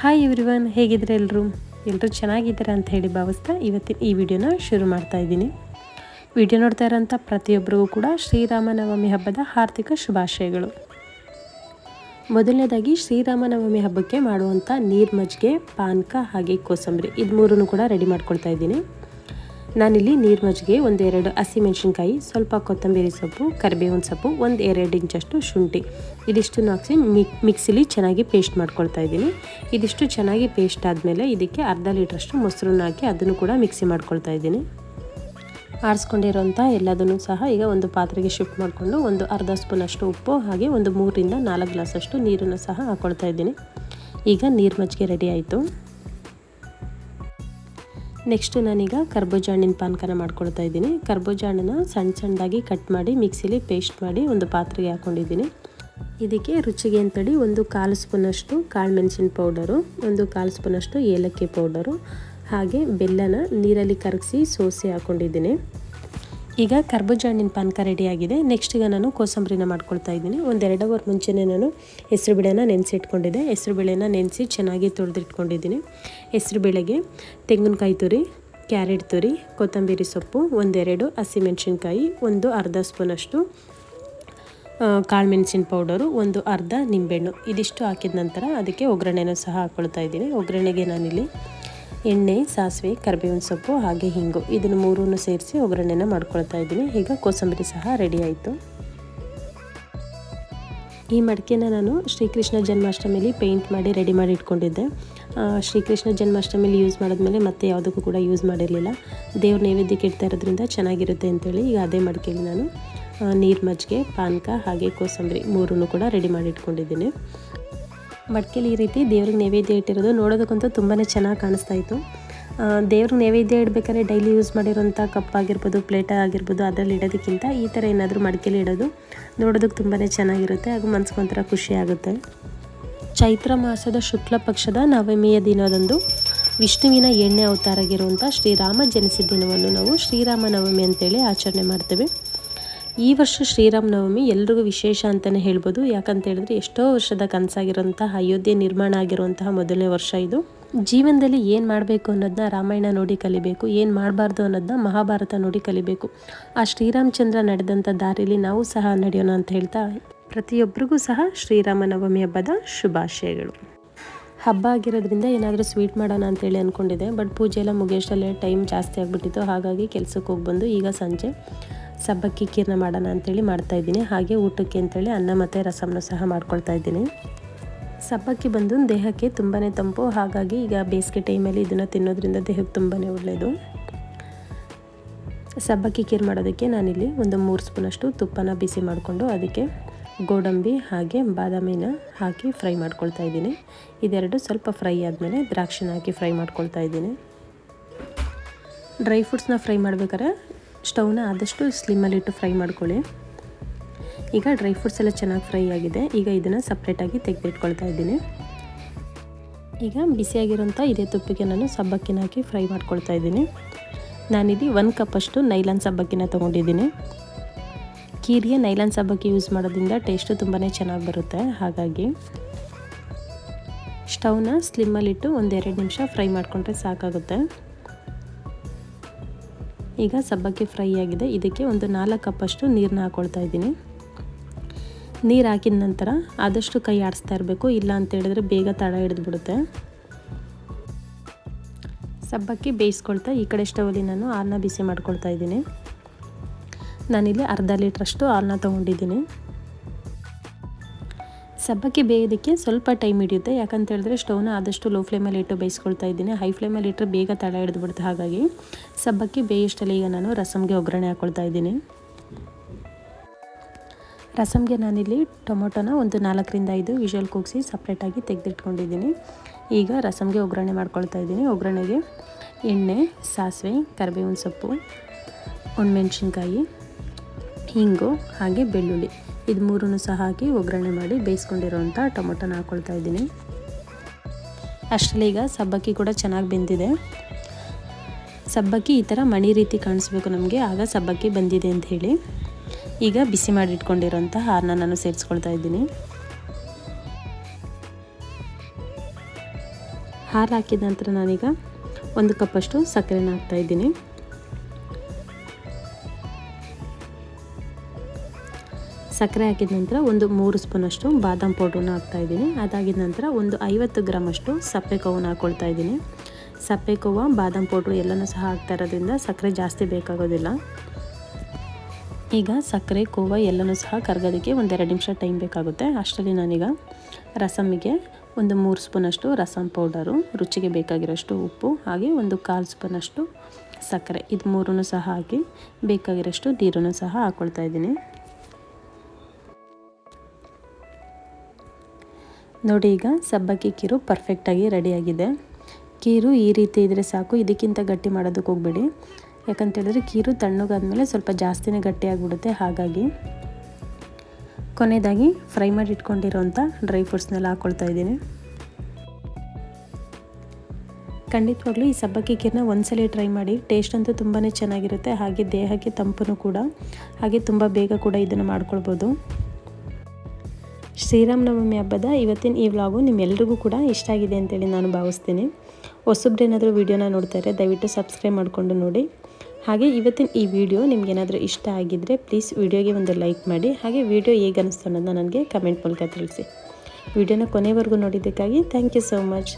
Hi everyone ಹೇಗಿದ್ರೆ ಎಲ್ಲರೂ ಎಲ್ಲರೂ ಚೆನ್ನಾಗಿದ್ದಾರೆ ಅಂತ ಹೇಳಿ ಭಾವಿಸ್ತಾ ಇವತ್ತಿನ ಈ ವಿಡಿಯೋನ ಶುರು ಮಾಡ್ತಾ ಇದ್ದೀನಿ. ವಿಡಿಯೋ ನೋಡ್ತಾ ಇರೋಂಥ ಪ್ರತಿಯೊಬ್ಬರಿಗೂ ಕೂಡ ಶ್ರೀರಾಮನವಮಿ ಹಬ್ಬದ ಆರ್ಥಿಕ ಶುಭಾಶಯಗಳು. ಮೊದಲನೇದಾಗಿ ಶ್ರೀರಾಮನವಮಿ ಹಬ್ಬಕ್ಕೆ ಮಾಡುವಂಥ ನೀರು ಮಜ್ಜಿಗೆ ಪಾನಕ ಹಾಗೆ ಕೋಸಂಬರಿ. ಇದು ಮೂರನ್ನು ಕೂಡ ರೆಡಿ ಮಾಡ್ಕೊಳ್ತಾ ಇದ್ದೀನಿ. ನಾನಿಲ್ಲಿ ನೀರು ಮಜ್ಜಿಗೆ ಒಂದೆರಡು ಹಸಿಮೆಣಸಿನ್ಕಾಯಿ, ಸ್ವಲ್ಪ ಕೊತ್ತಂಬರಿ ಸೊಪ್ಪು, ಕರಿಬೇವಿನ ಸೊಪ್ಪು ಒಂದು ಎರಡು ಇಂಚಷ್ಟು ಶುಂಠಿ. ಇದಿಷ್ಟನ್ನು ಹಾಕಿಸಿ ಮಿಕ್ ಮಿಕ್ಸಿಲಿ ಚೆನ್ನಾಗಿ ಪೇಸ್ಟ್ ಮಾಡ್ಕೊಳ್ತಾ ಇದ್ದೀನಿ. ಇದಿಷ್ಟು ಚೆನ್ನಾಗಿ ಪೇಸ್ಟ್ ಆದಮೇಲೆ ಇದಕ್ಕೆ ಅರ್ಧ ಲೀಟ್ರಷ್ಟು ಮೊಸರನ್ನ ಹಾಕಿ ಅದನ್ನು ಕೂಡ ಮಿಕ್ಸಿ ಮಾಡ್ಕೊಳ್ತಾ ಇದ್ದೀನಿ. ಆರಿಸ್ಕೊಂಡಿರೋಂಥ ಎಲ್ಲದನ್ನು ಸಹ ಈಗ ಒಂದು ಪಾತ್ರೆಗೆ ಶಿಫ್ಟ್ ಮಾಡಿಕೊಂಡು ಒಂದು ಅರ್ಧ ಸ್ಪೂನಷ್ಟು ಉಪ್ಪು, ಹಾಗೆ ಒಂದು ಮೂರರಿಂದ ನಾಲ್ಕು ಗ್ಲಾಸಷ್ಟು ನೀರನ್ನು ಸಹ ಹಾಕ್ಕೊಳ್ತಾ ಇದ್ದೀನಿ. ಈಗ ನೀರು ಮಜ್ಜಿಗೆ ರೆಡಿ ಆಯಿತು. ನೆಕ್ಸ್ಟು ನಾನೀಗ ಕರ್ಬೂಜ ಹಣ್ಣಿನ ಪಾನಕನ ಮಾಡ್ಕೊಳ್ತಾ ಇದ್ದೀನಿ. ಕರ್ಬೂಜ ಹಣ್ಣನ್ನು ಸಣ್ಣ ಸಣ್ಣದಾಗಿ ಕಟ್ ಮಾಡಿ ಮಿಕ್ಸಿಲಿ ಪೇಸ್ಟ್ ಮಾಡಿ ಒಂದು ಪಾತ್ರೆಗೆ ಹಾಕ್ಕೊಂಡಿದ್ದೀನಿ ಇದಕ್ಕೆ ರುಚಿಗೆ ಅಂತೇಳಿ ಒಂದು ಕಾಲು ಸ್ಪೂನಷ್ಟು ಕಾಳು ಮೆಣಸಿನ ಪೌಡರು ಒಂದು ಕಾಲು ಸ್ಪೂನಷ್ಟು ಏಲಕ್ಕಿ ಪೌಡರು ಹಾಗೆ ಬೆಲ್ಲನ ನೀರಲ್ಲಿ ಕರಗಿಸಿ ಸೋಸಿ ಹಾಕ್ಕೊಂಡಿದ್ದೀನಿ ಈಗ ಕರ್ಬೂಜ ಹಣ್ಣಿನ ಪಾನಕ ರೆಡಿಯಾಗಿದೆ. ನೆಕ್ಸ್ಟ್ ಈಗ ನಾನು ಕೋಸಂಬರಿನ ಮಾಡ್ಕೊಳ್ತಾ ಇದ್ದೀನಿ. ಒಂದೆರಡು ಅವರ್ ಮುಂಚೆನೇ ನಾನು ಹೆಸರು ಬೇಳೆನ ನೆನೆಸಿಟ್ಕೊಂಡಿದ್ದೆ. ಹೆಸರು ಬೇಳೆನ ನೆನೆಸಿ ಚೆನ್ನಾಗಿ ತೊಳೆದಿಟ್ಕೊಂಡಿದ್ದೀನಿ ಹೆಸರು ಬೇಳೆಗೆ ತೆಂಗಿನಕಾಯಿ ತುರಿ, ಕ್ಯಾರೆಟ್ ತುರಿ, ಕೊತ್ತಂಬರಿ ಸೊಪ್ಪು, ಒಂದೆರಡು ಹಸಿಮೆಣಸಿನ್ಕಾಯಿ, ಒಂದು ಅರ್ಧ ಸ್ಪೂನಷ್ಟು ಕಾಳು ಮೆಣಸಿನ ಪೌಡರು, ಒಂದು ಅರ್ಧ ನಿಂಬೆಹಣ್ಣು. ಇದಿಷ್ಟು ಹಾಕಿದ ನಂತರ ಅದಕ್ಕೆ ಒಗ್ಗರಣೆನೂ ಸಹ ಹಾಕ್ಕೊಳ್ತಾ ಇದ್ದೀನಿ. ಒಗ್ಗರಣೆಗೆ ನಾನಿಲ್ಲಿ ಎಣ್ಣೆ, ಸಾಸಿವೆ, ಕರಿಬೇವಿನ ಸೊಪ್ಪು, ಹಾಗೆ ಹಿಂಗು. ಇದನ್ನು ಮೂರನ್ನು ಸೇರಿಸಿ ಒಗ್ಗರಣೆನ ಮಾಡ್ಕೊಳ್ತಾ ಇದ್ದೀನಿ. ಈಗ ಕೋಸಂಬರಿ ಸಹ ರೆಡಿ ಆಯಿತು. ಈ ಮಡಿಕೆನ ನಾನು ಶ್ರೀಕೃಷ್ಣ ಜನ್ಮಾಷ್ಟಮಿಲಿ ಪೇಂಟ್ ಮಾಡಿ ರೆಡಿ ಮಾಡಿ ಇಟ್ಕೊಂಡಿದ್ದೆ. ಶ್ರೀಕೃಷ್ಣ ಜನ್ಮಾಷ್ಟಮಿಲಿ ಯೂಸ್ ಮಾಡಿದ್ಮೇಲೆ ಮತ್ತೆ ಯಾವುದಕ್ಕೂ ಕೂಡ ಯೂಸ್ ಮಾಡಿರಲಿಲ್ಲ. ದೇವ್ರ ನೈವೇದ್ಯಕ್ಕೆ ಇಡ್ತಾ ಇರೋದ್ರಿಂದ ಚೆನ್ನಾಗಿರುತ್ತೆ ಅಂತೇಳಿ ಈಗ ಅದೇ ಮಡಿಕೆಲಿ ನಾನು ನೀರು ಮಜ್ಜಿಗೆ ಪಾನಕ, ಹಾಗೆ ಕೋಸಂಬರಿ ಮೂರನ್ನು ಕೂಡ ರೆಡಿ ಮಾಡಿ ಇಟ್ಕೊಂಡಿದ್ದೀನಿ. ಮಡಿಕೆಲಿ ಈ ರೀತಿ ದೇವ್ರಿಗೆ ನೈವೇದ್ಯ ಇಟ್ಟಿರೋದು ನೋಡೋದಕ್ಕಂತೂ ತುಂಬಾ ಚೆನ್ನಾಗಿ ಕಾಣಿಸ್ತಾ ಇತ್ತು. ದೇವ್ರಿಗೆ ನೈವೇದ್ಯ ಇಡಬೇಕಾದ್ರೆ ಡೈಲಿ ಯೂಸ್ ಮಾಡಿರೋಂಥ ಕಪ್ ಆಗಿರ್ಬೋದು, ಪ್ಲೇಟ ಆಗಿರ್ಬೋದು, ಅದರಲ್ಲಿ ಇಡೋದಕ್ಕಿಂತ ಈ ಥರ ಏನಾದರೂ ಮಡಿಕೆಲಿ ಇಡೋದು ನೋಡೋದಕ್ಕೆ ತುಂಬಾ ಚೆನ್ನಾಗಿರುತ್ತೆ ಹಾಗೂ ಮನ್ಸಿಗೆ ಒಂಥರ ಖುಷಿ ಆಗುತ್ತೆ. ಚೈತ್ರ ಮಾಸದ ಶುಕ್ಲ ಪಕ್ಷದ ನವಮಿಯ ದಿನದಂದು ವಿಷ್ಣುವಿನ ಎಣ್ಣೆ ಅವತಾರ ಆಗಿರುವಂಥ ಶ್ರೀರಾಮ ಜನಿಸಿದ ದಿನವನ್ನು ನಾವು ಶ್ರೀರಾಮ ನವಮಿ ಅಂತೇಳಿ ಆಚರಣೆ ಮಾಡ್ತೇವೆ. ಈ ವರ್ಷ ಶ್ರೀರಾಮನವಮಿ ಎಲ್ರಿಗೂ ವಿಶೇಷ ಅಂತಲೇ ಹೇಳ್ಬೋದು. ಯಾಕಂತ ಹೇಳಿದ್ರೆ ಎಷ್ಟೋ ವರ್ಷದ ಕನಸಾಗಿರೋಂತಹ ಅಯೋಧ್ಯೆ ನಿರ್ಮಾಣ ಆಗಿರುವಂತಹ ಮೊದಲನೇ ವರ್ಷ ಇದು. ಜೀವನದಲ್ಲಿ ಏನು ಮಾಡಬೇಕು ಅನ್ನೋದನ್ನ ರಾಮಾಯಣ ನೋಡಿ ಕಲಿಬೇಕು, ಏನು ಮಾಡಬಾರ್ದು ಅನ್ನೋದನ್ನ ಮಹಾಭಾರತ ನೋಡಿ ಕಲಿಬೇಕು. ಆ ಶ್ರೀರಾಮಚಂದ್ರ ನಡೆದಂಥ ದಾರಿಯಲ್ಲಿ ನಾವು ಸಹ ನಡೆಯೋಣ ಅಂತ ಹೇಳ್ತಾ ಪ್ರತಿಯೊಬ್ಬರಿಗೂ ಸಹ ಶ್ರೀರಾಮನವಮಿ ಹಬ್ಬದ ಶುಭಾಶಯಗಳು. ಹಬ್ಬ ಆಗಿರೋದ್ರಿಂದ ಏನಾದರೂ ಸ್ವೀಟ್ ಮಾಡೋಣ ಅಂತೇಳಿ ಅಂದ್ಕೊಂಡಿದ್ದೆ ಬಟ್ ಪೂಜೆ ಎಲ್ಲ ಮುಗಿಯೋಷ್ಟಲ್ಲೇ ಟೈಮ್ ಜಾಸ್ತಿ ಆಗಿಬಿಟ್ಟಿತ್ತು. ಹಾಗಾಗಿ ಕೆಲಸಕ್ಕೆ ಹೋಗಿ ಬಂದು ಈಗ ಸಂಜೆ. ಸಬ್ಬಕ್ಕಿ ಕೀರ್ನ ಮಾಡೋಣ ಮಾಡ್ತಾ ಮಾಡ್ತಾಯಿದ್ದೀನಿ ಹಾಗೆ ಊಟಕ್ಕೆ ಅಂತೇಳಿ ಅನ್ನ ಮತ್ತು ರಸಮನ್ನು ಸಹ ಮಾಡ್ಕೊಳ್ತಾ ಇದ್ದೀನಿ. ಸಬ್ಬಕ್ಕಿ ಬಂದು ದೇಹಕ್ಕೆ ತುಂಬಾ ತಂಪು. ಹಾಗಾಗಿ ಈಗ ಬೇಸಿಗೆ ಟೈಮಲ್ಲಿ ಇದನ್ನು ತಿನ್ನೋದ್ರಿಂದ ದೇಹಕ್ಕೆ ತುಂಬಾ ಒಳ್ಳೆಯದು ಸಬ್ಬಕ್ಕಿ ಕೀರ್ ಮಾಡೋದಕ್ಕೆ ನಾನಿಲ್ಲಿ ಒಂದು ಮೂರು ಸ್ಪೂನಷ್ಟು ತುಪ್ಪನ ಬಿಸಿ ಮಾಡಿಕೊಂಡು ಅದಕ್ಕೆ ಗೋಡಂಬಿ ಹಾಗೆ ಬಾದಾಮಿನ ಹಾಕಿ ಫ್ರೈ ಮಾಡ್ಕೊಳ್ತಾ ಇದ್ದೀನಿ. ಇದೆರಡು ಸ್ವಲ್ಪ ಫ್ರೈ ಆದಮೇಲೆ ದ್ರಾಕ್ಷಿನ ಹಾಕಿ ಫ್ರೈ ಮಾಡ್ಕೊಳ್ತಾ ಇದ್ದೀನಿ. ಡ್ರೈ ಫ್ರೂಟ್ಸ್ನ ಫ್ರೈ ಮಾಡ್ಬೇಕಾದ್ರೆ ಸ್ಟವ್ನ ಆದಷ್ಟು ಸ್ಲಿಮ್ಮಲ್ಲಿಟ್ಟು ಫ್ರೈ ಮಾಡ್ಕೊಳ್ಳಿ. ಈಗ ಡ್ರೈ ಫ್ರೂಟ್ಸ್ ಎಲ್ಲ ಚೆನ್ನಾಗಿ ಫ್ರೈ ಆಗಿದೆ. ಈಗ ಇದನ್ನು ಸಪ್ರೇಟಾಗಿ ತೆಗೆದಿಟ್ಕೊಳ್ತಾ ಇದ್ದೀನಿ. ಈಗ ಬಿಸಿಯಾಗಿರೋಂಥ ಇದೇ ತುಪ್ಪಿಗೆ ನಾನು ಸಬ್ಬಕ್ಕಿನ ಹಾಕಿ ಫ್ರೈ ಮಾಡ್ಕೊಳ್ತಾ ಇದ್ದೀನಿ. ನಾನಿಲ್ಲಿ ಒಂದು ಕಪ್ಪಷ್ಟು ನೈಲಾನ್ ಸಬ್ಬಕ್ಕಿನ ತೊಗೊಂಡಿದ್ದೀನಿ. ಕೀರಿಗೆ ನೈಲಾನ್ ಸಬ್ಬಕ್ಕಿ ಯೂಸ್ ಮಾಡೋದ್ರಿಂದ ಟೇಸ್ಟು ತುಂಬಾ ಚೆನ್ನಾಗಿ ಬರುತ್ತೆ. ಹಾಗಾಗಿ ಸ್ಟವ್ನ ಸ್ಲಿಮ್ಮಲ್ಲಿಟ್ಟು ಒಂದೆರಡು ನಿಮಿಷ ಫ್ರೈ ಮಾಡಿಕೊಂಡ್ರೆ ಸಾಕಾಗುತ್ತೆ. ಈಗ ಸಬ್ಬಕ್ಕಿ ಫ್ರೈ ಆಗಿದೆ. ಇದಕ್ಕೆ ಒಂದು ನಾಲ್ಕು ಕಪ್ಪಷ್ಟು ನೀರನ್ನ ಹಾಕ್ಕೊಳ್ತಾ ಇದ್ದೀನಿ. ನೀರು ಹಾಕಿದ ನಂತರ ಆದಷ್ಟು ಕೈ ಆಡಿಸ್ತಾ ಇರಬೇಕು. ಇಲ್ಲ ಅಂತ ಹೇಳಿದ್ರೆ ಬೇಗ ತಡ ಹಿಡಿದ್ಬಿಡುತ್ತೆ. ಸಬ್ಬಕ್ಕಿ ಬೇಯಿಸ್ಕೊಳ್ತಾ ಈ ಕಡೆ ಸ್ಟವಲ್ಲಿ ನಾನು ಹಾಲನ್ನ ಬಿಸಿ ಮಾಡ್ಕೊಳ್ತಾ ಇದ್ದೀನಿ. ನಾನಿಲ್ಲಿ ಅರ್ಧ ಲೀಟ್ರಷ್ಟು ಹಾಲನ್ನ ತೊಗೊಂಡಿದ್ದೀನಿ. ಸಬ್ಬಕ್ಕಿ ಬೇಯೋದಕ್ಕೆ ಸ್ವಲ್ಪ ಟೈಮ್ ಹಿಡಿಯುತ್ತೆ. ಯಾಕಂತ ಹೇಳಿದ್ರೆ ಸ್ಟವ್ನ ಆದಷ್ಟು ಲೋ ಫ್ಲೇಮಲ್ಲಿ ಇಟ್ಟು ಬೇಯಿಸ್ಕೊಳ್ತಾ ಇದ್ದೀನಿ. ಹೈ ಫ್ಲೇಮಲ್ಲಿ ಇಟ್ಟರೆ ಬೇಗ ತಡ ಹಿಡಿದ್ಬಿಡ್ತು ಹಾಗಾಗಿ ಸಬ್ಬಕ್ಕಿ ಬೇಯಿಷ್ಟಲ್ಲಿ ಈಗ ನಾನು ರಸಮ್ಗೆ ಒಗ್ಗರಣೆ ಹಾಕ್ಕೊಳ್ತಾ ಇದ್ದೀನಿ. ರಸಮ್ಗೆ ನಾನಿಲ್ಲಿ ಟೊಮೊಟೊನ ಒಂದು ನಾಲ್ಕರಿಂದ ಐದು ವಿಷಲ್ ಕೂಗಿಸಿ ಸಪ್ರೇಟಾಗಿ ತೆಗೆದಿಟ್ಕೊಂಡಿದ್ದೀನಿ. ಈಗ ರಸಮ್ಗೆ ಒಗ್ಗರಣೆ ಮಾಡ್ಕೊಳ್ತಾ ಇದ್ದೀನಿ. ಒಗ್ಗರಣೆಗೆ ಎಣ್ಣೆ, ಸಾಸಿವೆ, ಕರಿಬೇವಿನ ಸೊಪ್ಪು, ಒಣಮೆಣ್ಸಿನ್ಕಾಯಿ, ಹಿಂಗು, ಹಾಗೆ ಬೆಳ್ಳುಳ್ಳಿ. ಇದು ಮೂರನ್ನು ಸಹ ಹಾಕಿ ಒಗ್ಗರಣೆ ಮಾಡಿ ಬೇಯಿಸ್ಕೊಂಡಿರೋವಂಥ ಟೊಮೊಟೊನ ಹಾಕ್ಕೊಳ್ತಾ ಇದ್ದೀನಿ. ಅಷ್ಟರಲ್ಲಿ ಈಗ ಸಬ್ಬಕ್ಕಿ ಕೂಡ ಚೆನ್ನಾಗಿ ಬೆಂದಿದೆ. ಸಬ್ಬಕ್ಕಿ ಈ ಥರ ಮಣಿ ರೀತಿ ಕಾಣಿಸ್ಬೇಕು ನಮಗೆ, ಆಗ ಸಬ್ಬಕ್ಕಿ ಬಂದಿದೆ ಅಂತ ಹೇಳಿ. ಈಗ ಬಿಸಿ ಮಾಡಿ ಇಟ್ಕೊಂಡಿರೋಂಥ ಹಾರನ್ನ ನಾನು ಸೇರಿಸ್ಕೊಳ್ತಾ ಇದ್ದೀನಿ. ಹಾರ ಹಾಕಿದ ನಂತರ ನಾನೀಗ ಒಂದು ಕಪ್ಪಷ್ಟು ಸಕ್ಕರೆನ ಹಾಕ್ತಾಯಿದ್ದೀನಿ ಸಕ್ಕರೆ ಹಾಕಿದ ನಂತರ ಒಂದು ಮೂರು ಸ್ಪೂನಷ್ಟು ಬಾದಾಮ್ ಪೌಡ್ರನ್ನ ಹಾಕ್ತಾಯಿದ್ದೀನಿ ಅದಾಗಿದ ನಂತರ ಒಂದು ಐವತ್ತು ಗ್ರಾಮಷ್ಟು ಸಪ್ಪೆ ಕೋವನ್ನ ಹಾಕ್ಕೊಳ್ತಾ ಇದ್ದೀನಿ. ಸಪ್ಪೆ ಕೋವ ಬಾದಾಮ್ ಪೌಡ್ರು ಎಲ್ಲನೂ ಸಹ ಹಾಕ್ತಾ ಇರೋದ್ರಿಂದ ಸಕ್ಕರೆ ಜಾಸ್ತಿ ಬೇಕಾಗೋದಿಲ್ಲ. ಈಗ ಸಕ್ಕರೆ ಕೋವ ಎಲ್ಲನೂ ಸಹ ಕರ್ಗೋದಕ್ಕೆ ಒಂದೆರಡು ನಿಮಿಷ ಟೈಮ್ ಬೇಕಾಗುತ್ತೆ. ಅಷ್ಟರಲ್ಲಿ ನಾನೀಗ ರಸಮಿಗೆ ಒಂದು ಮೂರು ಸ್ಪೂನಷ್ಟು ರಸಮ್ ಪೌಡರು, ರುಚಿಗೆ ಬೇಕಾಗಿರೋಷ್ಟು ಉಪ್ಪು, ಹಾಗೆ ಒಂದು ಕಾಲು ಸ್ಪೂನಷ್ಟು ಸಕ್ಕರೆ. ಇದು ಮೂರನ್ನು ಸಹ ಹಾಕಿ ಬೇಕಾಗಿರೋಷ್ಟು ನೀರನ್ನು ಸಹ ಹಾಕ್ಕೊಳ್ತಾ ಇದ್ದೀನಿ. ನೋಡಿ ಈಗ ಸಬ್ಬಕ್ಕಿ ಕೀರು ಪರ್ಫೆಕ್ಟಾಗಿ ರೆಡಿಯಾಗಿದೆ ಕೀರು ಈ ರೀತಿ ಇದ್ದರೆ ಸಾಕು, ಇದಕ್ಕಿಂತ ಗಟ್ಟಿ ಮಾಡೋದಕ್ಕೆ ಹೋಗಬೇಡಿ. ಯಾಕಂತೇಳಿದ್ರೆ ಕೀರು ತಣ್ಣಗಾದ್ಮೇಲೆ ಸ್ವಲ್ಪ ಜಾಸ್ತಿನೇ ಗಟ್ಟಿಯಾಗಿಬಿಡುತ್ತೆ ಹಾಗಾಗಿ ಕೊನೆಯದಾಗಿ ಫ್ರೈ ಮಾಡಿ ಇಟ್ಕೊಂಡಿರೋಂಥ ಡ್ರೈ ಫ್ರೂಟ್ಸ್ನೆಲ್ಲ ಹಾಕ್ಕೊಳ್ತಾ ಇದ್ದೀನಿ. ಖಂಡಿತವಾಗ್ಲೂ ಈ ಸಬ್ಬಕ್ಕಿ ಕೀರನ್ನ ಒಂದ್ಸಲ ಟ್ರೈ ಮಾಡಿ ಟೇಸ್ಟ್ ಅಂತೂ ತುಂಬಾ ಚೆನ್ನಾಗಿರುತ್ತೆ, ಹಾಗೆ ದೇಹಕ್ಕೆ ತಂಪು ಕೂಡ, ಹಾಗೆ ತುಂಬ ಬೇಗ ಕೂಡ ಇದನ್ನು ಮಾಡ್ಕೊಳ್ಬೋದು. ಶ್ರೀರಾಮನವಮಿ ಹಬ್ಬದ ಇವತ್ತಿನ ಈ ವ್ಲಾಗು ನಿಮ್ಮೆಲ್ರಿಗೂ ಕೂಡ ಇಷ್ಟ ಆಗಿದೆ ಅಂತೇಳಿ ನಾನು ಭಾವಿಸ್ತೀನಿ. ಹೊಸಬ್ರೇನಾದರೂ ವೀಡಿಯೋನ ನೋಡ್ತಾರೆ ದಯವಿಟ್ಟು ಸಬ್ಸ್ಕ್ರೈಬ್ ಮಾಡಿಕೊಂಡು ನೋಡಿ. ಹಾಗೆ ಇವತ್ತಿನ ಈ ವಿಡಿಯೋ ನಿಮ್ಗೇನಾದರೂ ಇಷ್ಟ ಆಗಿದ್ದರೆ ಪ್ಲೀಸ್ ವಿಡಿಯೋಗೆ ಒಂದು ಲೈಕ್ ಮಾಡಿ, ಹಾಗೆ ವಿಡಿಯೋ ಹೇಗೆ ಅನ್ನಿಸ್ತು ಅನ್ನೋದನ್ನ ನನಗೆ ಕಮೆಂಟ್ ಮೂಲಕ ತಿಳಿಸಿ. ವಿಡಿಯೋನ ಕೊನೆವರೆಗೂ ನೋಡಿದ್ದಕ್ಕಾಗಿ ಥ್ಯಾಂಕ್ ಯು ಸೋ ಮಚ್.